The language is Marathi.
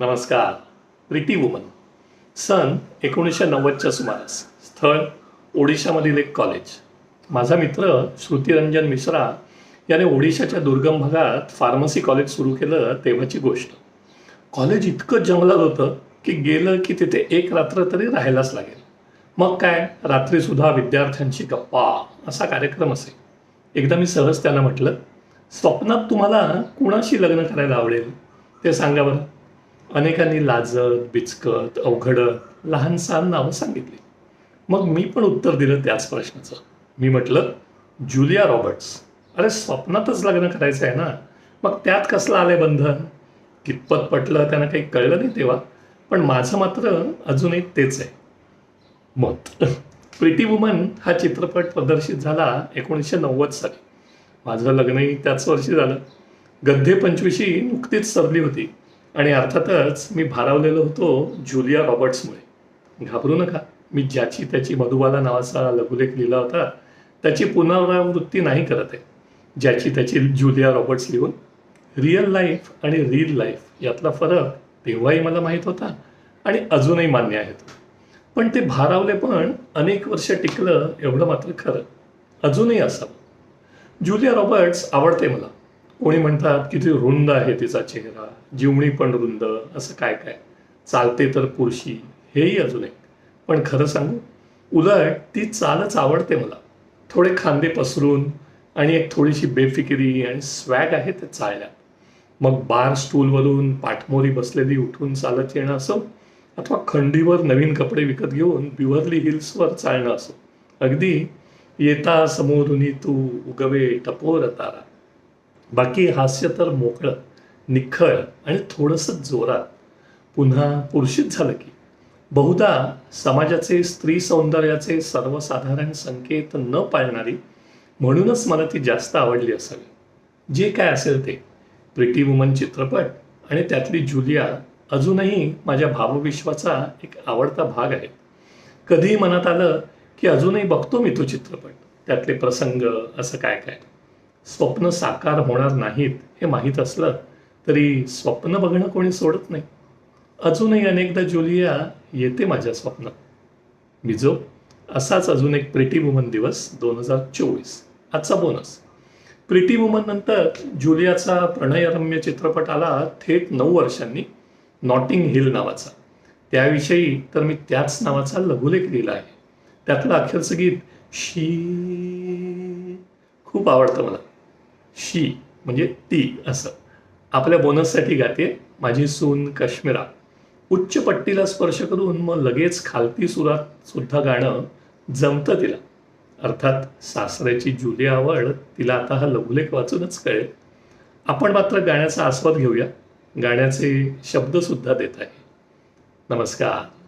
नमस्कार प्रिटी वुमन. सन एकोणीसशे नव्वदच्या सुमारास स्थळ ओडिशामधील एक कॉलेज माझा मित्र श्रुतिरंजन मिश्रा याने ओडिशाच्या दुर्गम भागात फार्मसी कॉलेज सुरू केलं तेव्हाची गोष्ट. कॉलेज इतकं जंगलात होतं की गेलं की तिथे एक रात्र तरी राहायलाच लागेल. मग काय? रात्रीसुद्धा विद्यार्थ्यांची गप्पा असा कार्यक्रम असे एकदा मी सहज त्यांना म्हटलं स्वप्नात तुम्हाला कुणाशी लग्न करायला आवडेल? ते सांगा बरं. अनेकांनी लाजत बिचकत अवघडं लहान सहान नावं सांगितली. मग मी पण उत्तर दिलं त्याच प्रश्नाचं. मी म्हटलं जुलिया रॉबर्ट्स अरे स्वप्नातच लग्न करायचं आहे ना? मग त्यात कसलं आलंय बंधन? कितपत पटलं त्यांना काही कळलं नाही तेव्हा पण माझं मात्र अजूनही तेच आहे. मत प्रिटी वुमन हा चित्रपट प्रदर्शित झाला एकोणीसशे नव्वद साली. माझं लग्नही त्याच वर्षी झालं. गद्दे पंचवीशी नुकतीच सरली होती. आणि अर्थातच मी भारावलेलो होतो जुलिया रॉबर्ट्समुळे. घाबरू नका. मी ज्याची त्याची मधुबाला नावाचा लघुलेख लिहिला होता त्याची पुनरावृत्ती नाही करत आहे. ज्याची त्याची जुलिया रॉबर्ट्स लिहून. रिअल लाईफ आणि रील लाईफ यातला फरक तेव्हाही मला माहीत होता आणि अजूनही मान्य आहेत पण ते भारावले पण अनेक वर्ष टिकलं एवढं मात्र खरं. अजूनही असावं. जुलिया रॉबर्ट्स आवडते मला. कोणी म्हणतात किती रुंद आहे तिचा चेहरा जिवणी पण रुंद असं काय काय? चालते तर पुरशी हेही अजून एक. पण खरं सांगू उलट ती चालच आवडते मला. थोडे खांदे पसरून आणि एक थोडीशी बेफिकिरी आणि स्वॅग आहे ते चालण्यात. मग बार स्टूलवरून पाठमोरी बसलेली उठून चालत येणं असो अथवा खंडीवर नवीन कपडे विकत घेऊन बिवरली हिल्सवर चालणं असो. अगदी येता समोरुनी तू उगवे टपोर तारा बाकी हास्य तर मोकळं निखळ आणि थोडंसं जोरात. पुन्हा पुरुषित झालं की बहुधा समाजाचे स्त्री सौंदर्याचे सर्वसाधारण संकेत न पाळणारी म्हणूनच मला ती जास्त आवडली असावी. जे काय असेल ते. प्रिटी वुमन चित्रपट आणि त्यातली जुलिया अजूनही माझ्या भावविश्वाचा एक आवडता भाग आहे कधीही मनात आलं की अजूनही बघतो मी तो चित्रपट. त्यातले प्रसंग असं काय काय. स्वप्न साकार होणार नाहीत हे माहीत असलं तरी स्वप्न बघणं कोणी सोडत नाही. अजूनही अनेकदा जुलिया येते माझ्या स्वप्नात मिजो असाच अजून एक प्रिटी वुमन दिवस दोन हजार चोवीस. आजचा बोनस प्रिटी वुमन नंतर जुलियाचा प्रणयरम्य चित्रपट आला थेट नऊ वर्षांनी नॉटिंग हिल नावाचा. त्याविषयी तर मी त्याच नावाचा लघुलेख लिहिला आहे. त्यातलं अखेरचं गीत शी खूप आवडतं मला. शी म्हणजे ती असं. आपल्या बोनससाठी गाते माझी सून कश्मीरा. उच्च पट्टीला स्पर्श करून मग लगेच खालती सुरात सुद्धा गाणं जमतं तिला. अर्थात सासऱ्याची जुली आवड तिला आता हा लघुलेख वाचूनच कळेल. आपण मात्र गाण्याचा आस्वाद घेऊया. गाण्याचे शब्दसुद्धा देत आहे. नमस्कार.